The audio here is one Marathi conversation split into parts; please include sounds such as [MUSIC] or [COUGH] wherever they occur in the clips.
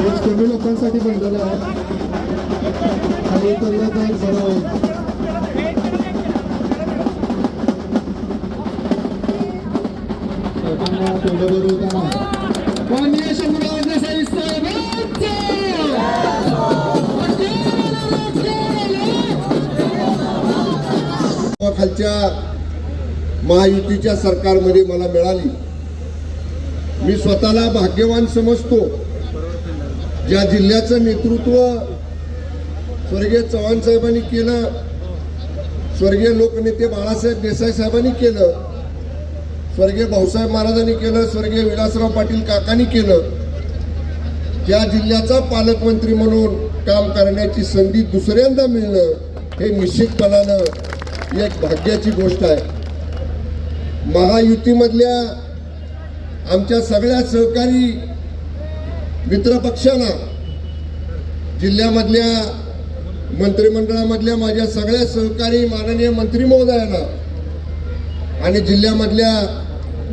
संपलेलं कमी लोकांसाठी बनलेलं आहे आणि होईल. सर्वांना तोंडावर उतारा. खालच्या महायुतीच्या सरकारमध्ये मला मिळाली मी स्वतःला भाग्यवान समजतो ज्या जिल्ह्याचं नेतृत्व स्वर्गीय चव्हाण साहेबांनी केलं स्वर्गीय लोकनेते बाळासाहेब देसाई साहेबांनी केलं स्वर्गीय भाऊसाहेब महाराजांनी केलं स्वर्गीय विलासराव पाटील काकांनी केलं त्या जिल्ह्याचा पालकमंत्री म्हणून काम करण्याची संधी दुसऱ्यांदा मिळणं हे निश्चितपणानं एक भाग्याची गोष्ट आहे. महायुतीमधल्या आमच्या सगळ्या सहकारी मित्रपक्षांना जिल्ह्यामधल्या मंत्रिमंडळामधल्या माझ्या सगळ्या सहकारी माननीय मंत्री महोदयांना आणि जिल्ह्यामधल्या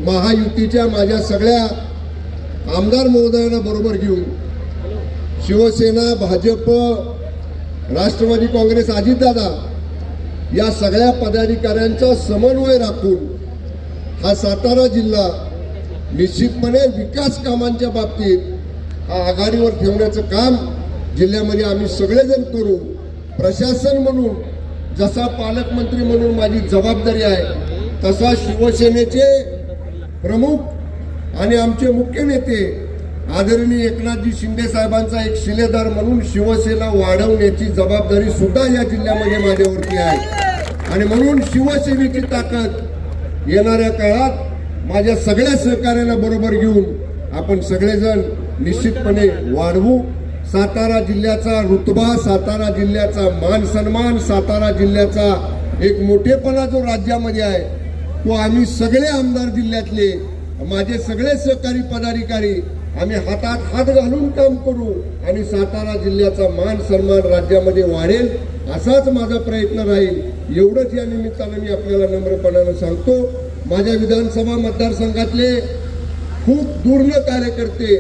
महायुतीच्या माझ्या सगळ्या आमदार महोदयांना बरोबर घेऊन शिवसेना भाजप राष्ट्रवादी काँग्रेस अजितदादा या सगळ्या पदाधिकाऱ्यांचा समन्वय राखून हा सातारा जिल्हा निश्चितपणे विकास कामांच्या बाबतीत आघाडीवर ठेवण्याचं काम जिल्ह्यामध्ये आम्ही सगळेजण करू. प्रशासन म्हणून जसा पालकमंत्री म्हणून माझी जबाबदारी आहे तसा शिवसेनेचे प्रमुख आणि आमचे मुख्य नेते आदरणीय एकनाथजी शिंदे साहेबांचा एक शिलेदार म्हणून शिवसेना वाढवण्याची जबाबदारी सुद्धा या जिल्ह्यामध्ये माझ्यावरती आहे. आणि म्हणून शिवसेनेची ताकद येणाऱ्या काळात माझ्या सगळ्या सहकार्याला बरोबर घेऊन आपण सगळेजण निश्चितपणे वाढवू. सातारा जिल्ह्याचा रुतबा सातारा जिल्ह्याचा मान सन्मान सातारा जिल्ह्याचा एक मोठेपणा जो राज्यामध्ये आहे तो आम्ही सगळे आमदार जिल्ह्यातले माझे सगळे सहकारी पदाधिकारी आम्ही हातात हात घालून काम करू आणि सातारा जिल्ह्याचा मान सन्मान राज्यामध्ये वाढेल असाच माझा प्रयत्न राहील. एवढंच या निमित्तानं मी आपल्याला नम्रपणानं सांगतो. माझ्या विधानसभा मतदारसंघातले खूप दूर्ण कार्यकर्ते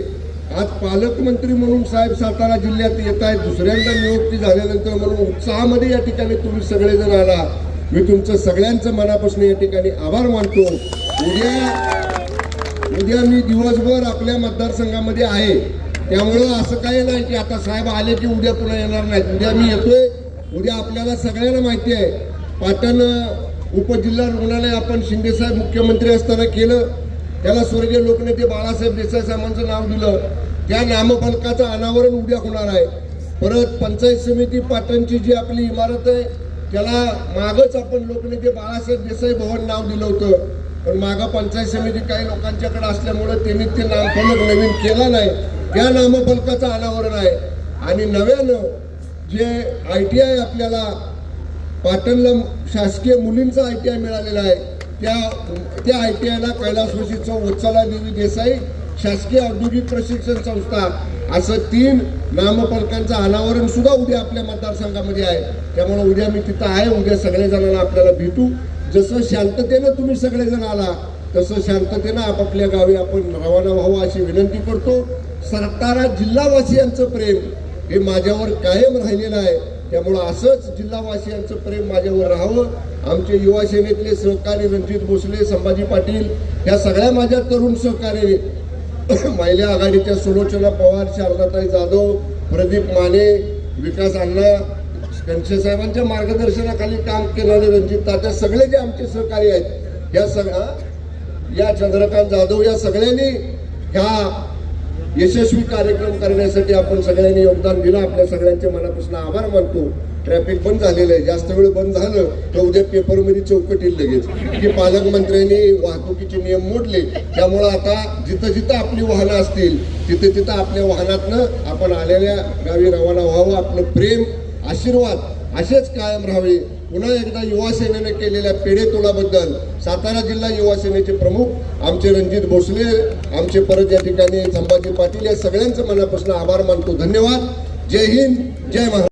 आज पालकमंत्री म्हणून साहेब सातारा जिल्ह्यात येत आहेत. दुसऱ्यांदा नियुक्ती झाल्यानंतर म्हणून उत्साहामध्ये या ठिकाणी तुम्ही सगळेजण आला. मी तुमचं सगळ्यांचं मनापासून या ठिकाणी आभार मानतो. उद्या उद्या मी दिवसभर आपल्या मतदारसंघामध्ये आहे. त्यामुळं असं काही नाही की आता साहेब आले की उद्या पुन्हा येणार नाहीत. उद्या मी येतोय. उद्या आपल्याला सगळ्यांना माहिती आहे. पाटण उपजिल्हा रुग्णालय आपण शिंदेसाहेब मुख्यमंत्री असताना केलं. त्याला स्वर्गीय लोकनेते बाळासाहेब देसाई साहेबांचं नाव दिलं. त्या नामफलकाचं अनावरण उद्या होणार आहे. परत पंचायत समिती पाटणची जी आपली इमारत आहे त्याला मागच आपण लोकनेते बाळासाहेब देसाई भवन नाव दिलं होतं. पण मागं पंचायत समिती काही लोकांच्याकडे असल्यामुळं त्यांनी ते नामफलक नवीन केला नाही. त्या नामफलकाचं अनावरण आहे. आणि नव्यानं जे आय टी आय आपल्याला पाटणला शासकीय मुलींचा आय टी आय मिळालेला आहे त्या त्या आय टी आयला कैलासवासीचं वत्सला देवी देसाई शासकीय औद्योगिक प्रशिक्षण संस्था असं तीन नामफलकांचं अनावरण सुद्धा उद्या आपल्या मतदारसंघामध्ये आहे. त्यामुळे उद्या मी तिथं आहे उद्या सगळ्या जणांना आपल्याला भेटू. जसं शांततेनं तुम्ही सगळेजण आला तसं शांततेनं आपापल्या गावी आपण रवाना व्हावं अशी विनंती करतो. सरकारा जिल्हावासियांचं प्रेम हे माझ्यावर कायम राहिलेलं आहे. त्यामुळं असंच जिल्हावासियांचं प्रेम माझ्यावर राहावं. आमचे युवा सेनेतले सहकारी रणजित भोसले संभाजी पाटील या सगळ्या माझ्या तरुण सहकारी [COUGHS] महिला आघाडीच्या सुलोचना पवार शारदाताई जाधव प्रदीप माने विकास अण्णा कंशे साहेबांच्या मार्गदर्शनाखाली काम केलेले रणजित तात्या सगळे जे आमचे सहकारी आहेत या सगळ्या या चंद्रकांत जाधव या सगळ्यांनी ह्या यशस्वी कार्यक्रम करण्यासाठी आपण सगळ्यांनी योगदान दिलं. आपल्या सगळ्यांच्या मनापासून आभार मानतो. ट्रॅफिक बंद झालेलं आहे. जास्त वेळ बंद झालं तर उद्या पेपरमध्ये चौकट येईल लगेच. की पालकमंत्र्यांनी वाहतुकीचे नियम मोडले. त्यामुळं आता जिथं जिथं आपली वाहनं असतील तिथं तिथं आपल्या वाहनातनं आपण आलेल्या गावी रवाना व्हावं. आपलं प्रेम आशीर्वाद असेच कायम राहावे. पुन्हा एकदा युवा सेनेने केलेल्या पेढेतोडाबद्दल सातारा जिल्हा युवा सेनेचे प्रमुख आमचे रणजित भोसले आमचे परत या ठिकाणी संभाजी पाटील या सगळ्यांचं मनापासून आभार मानतो. धन्यवाद. जय हिंद. जय महाराष्ट्र.